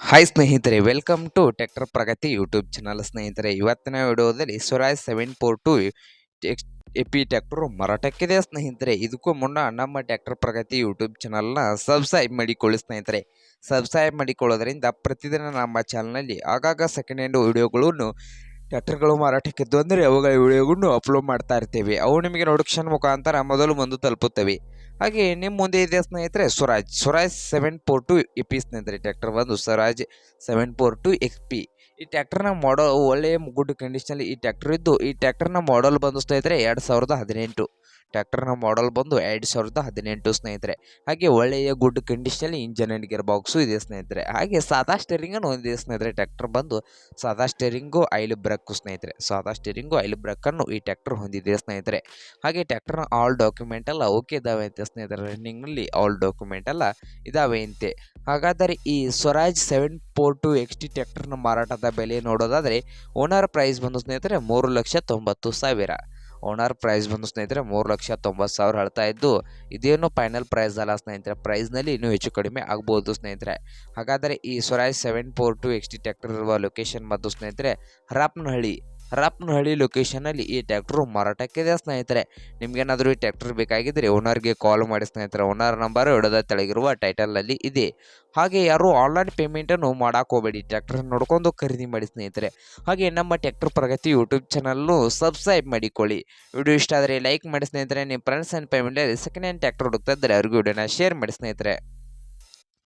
Hi ಸ್ನೇಹಿತರೆ welcome to tractor Pragati YouTube channel ಸ್ನೇಹಿತರೆ. ಇವತ್ತಿನ ವಿಡಿಯೋದಲ್ಲಿ Swaraj seven four two AP tractor ಮಾರಾಟಕ್ಕಿದೆ ಸ್ನೇಹಿತರೆ. ಇದಕ್ಕೂ ಮುನ್ನ ನಮ್ಮ ಟ್ಯಾಕ್ಟರ್ ಪ್ರಗತಿ ಯೂಟ್ಯೂಬ್ ಚಾನಲ್ನ ಸಬ್ಸ್ಕ್ರೈಬ್ ಮಾಡಿಕೊಳ್ಳಿ ಸ್ನೇಹಿತರೆ. ಸಬ್ಸ್ಕ್ರೈಬ್ ಮಾಡಿಕೊಳ್ಳೋದ್ರಿಂದ ಪ್ರತಿದಿನ ನಮ್ಮ ಚಾನಲ್ನಲ್ಲಿ ಆಗಾಗ ಸೆಕೆಂಡ್ ಹ್ಯಾಂಡ್ ವಿಡಿಯೋಗಳನ್ನು ಟ್ಯಾಕ್ಟರ್ಗಳು ಮಾರಾಟಕ್ಕಿದ್ದು ಅಂದರೆ ಅವುಗಳ ವಿಡಿಯೋಗಳನ್ನು ಅಪ್ಲೋಡ್ ಮಾಡ್ತಾ ಇರ್ತೇವೆ. ಅವು ನಿಮಗೆ ನೋಟಿಫಿಕೇಶನ್ ಮುಖಾಂತರ ಮೊದಲು ಬಂದು ತಲುಪುತ್ತವೆ. ಹಾಗೆ ನಿಮ್ಮ ಮುಂದೆ ಇದೆ ಸ್ನೇಹಿತರೆ, Swaraj. Swaraj seven four two A P ಸ್ನೇಹಿತರೆ ಟ್ಯಾಕ್ಟರ್ ಬಂದು Swaraj seven four two X P ಈ ಟ್ಯಾಕ್ಟರ್ನ ಮಾಡಲ್ ಒಳ್ಳೆಯ ಗುಡ್ ಕಂಡೀಷನಲ್ಲಿ ಈ ಟ್ಯಾಕ್ಟರ್ ಇದ್ದು, ಈ ಟ್ಯಾಕ್ಟರ್ನ ಮಾಡಲ್ ಬಂದು ಸ್ನೇಹಿತರೆ, ಎರಡು ಸಾವಿರದ ಹದಿನೆಂಟು. ಟ್ರ್ಯಾಕ್ಟರ್ನ ಮಾಡಲ್ ಬಂದು ಎರಡು ಸಾವಿರದ ಹದಿನೆಂಟು ಸ್ನೇಹಿತರೆ. ಹಾಗೆ ಒಳ್ಳೆಯ ಗುಡ್ ಕಂಡೀಷನಲ್ಲಿ ಇಂಜನ್ ಆ್ಯಂಡ್ ಗಿರ್ ಬಾಕ್ಸು ಇದೆ ಸ್ನೇಹಿತರೆ. ಹಾಗೆ ಸಾದಾ ಸ್ಟೇರಿಂಗನ್ನು ಹೊಂದಿದೆ ಸ್ನೇಹಿತರೆ ಟ್ರ್ಯಾಕ್ಟರ್ ಬಂದು. ಸಾದಾ ಸ್ಟೇರಿಂಗು ಐಲು ಬ್ರೇಕು ಸ್ನೇಹಿತರೆ. ಸಾದಾ ಸ್ಟೇರಿಂಗು ಆಯಿಲ್ ಬ್ರೇಕನ್ನು ಈ ಟ್ರ್ಯಾಕ್ಟರ್ ಹೊಂದಿದೆ ಸ್ನೇಹಿತರೆ. ಹಾಗೆ ಟ್ರ್ಯಾಕ್ಟರ್ನ ಆಲ್ ಡಾಕ್ಯುಮೆಂಟ್ ಎಲ್ಲ ಓಕೆ ಇದಾವೆ ಅಂತ ಸ್ನೇಹಿತರೆ. ರನ್ನಿಂಗ್ನಲ್ಲಿ ಆಲ್ ಡಾಕ್ಯುಮೆಂಟ್ ಎಲ್ಲ ಇದಾವೆ ಅಂತೆ. ಹಾಗಾದರೆ ಈ Swaraj seven four two X T ಟ್ರ್ಯಾಕ್ಟರ್ನ ಮಾರಾಟದ ಬೆಲೆ ನೋಡೋದಾದರೆ ಓನರ್ ಪ್ರೈಸ್ ಬಂದು ಸ್ನೇಹಿತರೆ ಮೂರು ಲಕ್ಷ ತೊಂಬತ್ತು ಸಾವಿರ. ಓನರ್ ಪ್ರೈಸ್ ಬಂದು ಸ್ನೇಹಿತರೆ ಮೂರು ಲಕ್ಷ ತೊಂಬತ್ತು ಸಾವಿರ ಹೇಳ್ತಾ ಇದ್ದು, ಇದೇನು ಫೈನಲ್ ಪ್ರೈಸ್ ಅಲ್ಲ ಸ್ನೇಹಿತರೆ. ಪ್ರೈಸ್ನಲ್ಲಿ ಇನ್ನೂ ಹೆಚ್ಚು ಕಡಿಮೆ ಆಗ್ಬೋದು ಸ್ನೇಹಿತರೆ. ಹಾಗಾದರೆ ಈ Swaraj seven four two X T tractor ಇರುವ ಲೊಕೇಶನ್ ಮತ್ತು ಸ್ನೇಹಿತರೆ ಹರಪನಹಳ್ಳಿ ಹರಪನಹಳ್ಳಿ ಲೊಕೇಶನಲ್ಲಿ ಈ ಟ್ಯಾಕ್ಟ್ರು ಮಾರಾಟಕ್ಕಿದೆ ಸ್ನೇಹಿತರೆ. ನಿಮಗೇನಾದರೂ ಈ ಟ್ಯಾಕ್ಟರ್ ಬೇಕಾಗಿದ್ದರೆ ಓನರ್ಗೆ ಕಾಲ್ ಮಾಡಿ ಸ್ನೇಹಿತರೆ. ಓನರ್ ನಂಬರ್ ಹಿಡಿದ ತೆಳಗಿರುವ ಟೈಟಲಲ್ಲಿ ಇದೆ. ಹಾಗೆ ಯಾರು ಆನ್ಲೈನ್ ಪೇಮೆಂಟನ್ನು ಮಾಡೋಕೆ ಟ್ಯಾಕ್ಟರ್ ನೋಡ್ಕೊಂಡು ಖರೀದಿ ಮಾಡಿ ಸ್ನೇಹಿತರೆ. ಹಾಗೆ ನಮ್ಮ ಟ್ಯಾಕ್ಟರ್ ಪ್ರಗತಿ ಯೂಟ್ಯೂಬ್ ಚಾನಲ್ನು ಸಬ್ಸ್ಕ್ರೈಬ್ ಮಾಡಿಕೊಳ್ಳಿ. ವಿಡಿಯೋ ಇಷ್ಟ ಆದರೆ ಲೈಕ್ ಮಾಡಿ ಸ್ನೇಹಿತರೆ. ನಿಮ್ಮ ಫ್ರೆಂಡ್ಸ್ ಆ್ಯಂಡ್ ಫ್ಯಾಮಿಲಿಯಲ್ಲಿ ಸೆಕೆಂಡ್ ಹ್ಯಾಂಡ್ ಟ್ಯಾಕ್ಟರ್ ಹುಡುಕ್ತಾ ಇದ್ದರೆ ಅವ್ರಿಗೂ ವಿಡಿಯೋನ ಶೇರ್ ಮಾಡಿ ಸ್ನೇಹಿತರೆ.